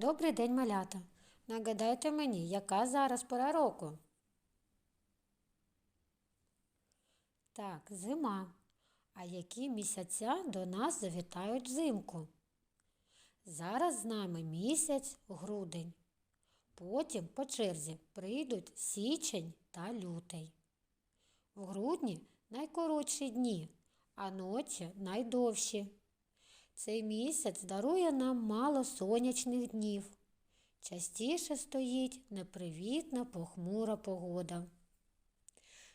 Добрий день, малята. Нагадайте мені, яка зараз пора року? Так, зима. А які місяця до нас завітають взимку? Зараз з нами місяць грудень. Потім по черзі прийдуть січень та лютий. В грудні найкоротші дні, а ночі найдовші. Цей місяць дарує нам мало сонячних днів. Частіше стоїть непривітна похмура погода.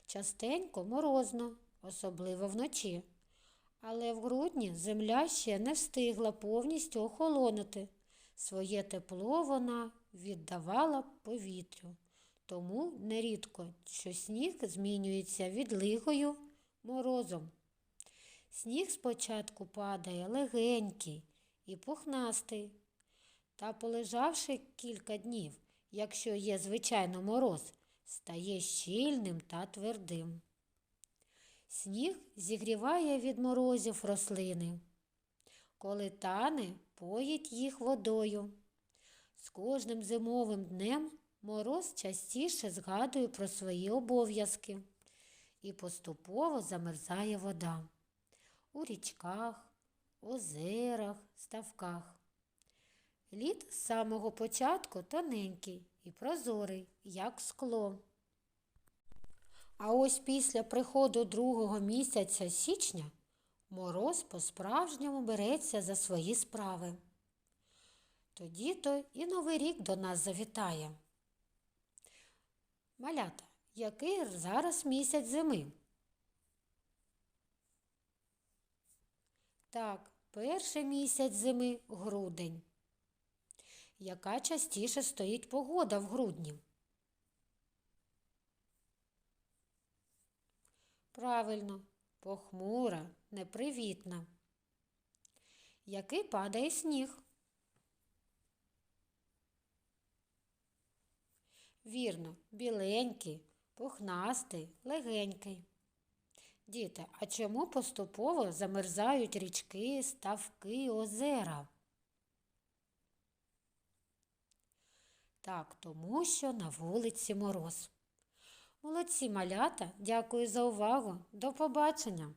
Частенько морозно, особливо вночі. Але в грудні земля ще не встигла повністю охолонути. Своє тепло вона віддавала повітрю. Тому нерідко, що сніг змінюється відлигою морозом. Сніг спочатку падає легенький і пухнастий, та, полежавши кілька днів, якщо є звичайно мороз, стає щільним та твердим. Сніг зігріває від морозів рослини. Коли тане, поїть їх водою. З кожним зимовим днем мороз частіше згадує про свої обов'язки і поступово замерзає вода у річках, озерах, ставках. Лід з самого початку тоненький і прозорий, як скло. А ось після приходу другого місяця січня мороз по-справжньому береться за свої справи. Тоді то і Новий рік до нас завітає. Малята, який зараз місяць зими? Так, перший місяць зими грудень. Яка частіше стоїть погода в грудні? Правильно, похмура, непривітна. Який падає сніг? Вірно, біленький, пухнастий, легенький. Діти, а чому поступово замерзають річки, ставки, озера? Так, тому що на вулиці мороз. Молодці малята, дякую за увагу. До побачення!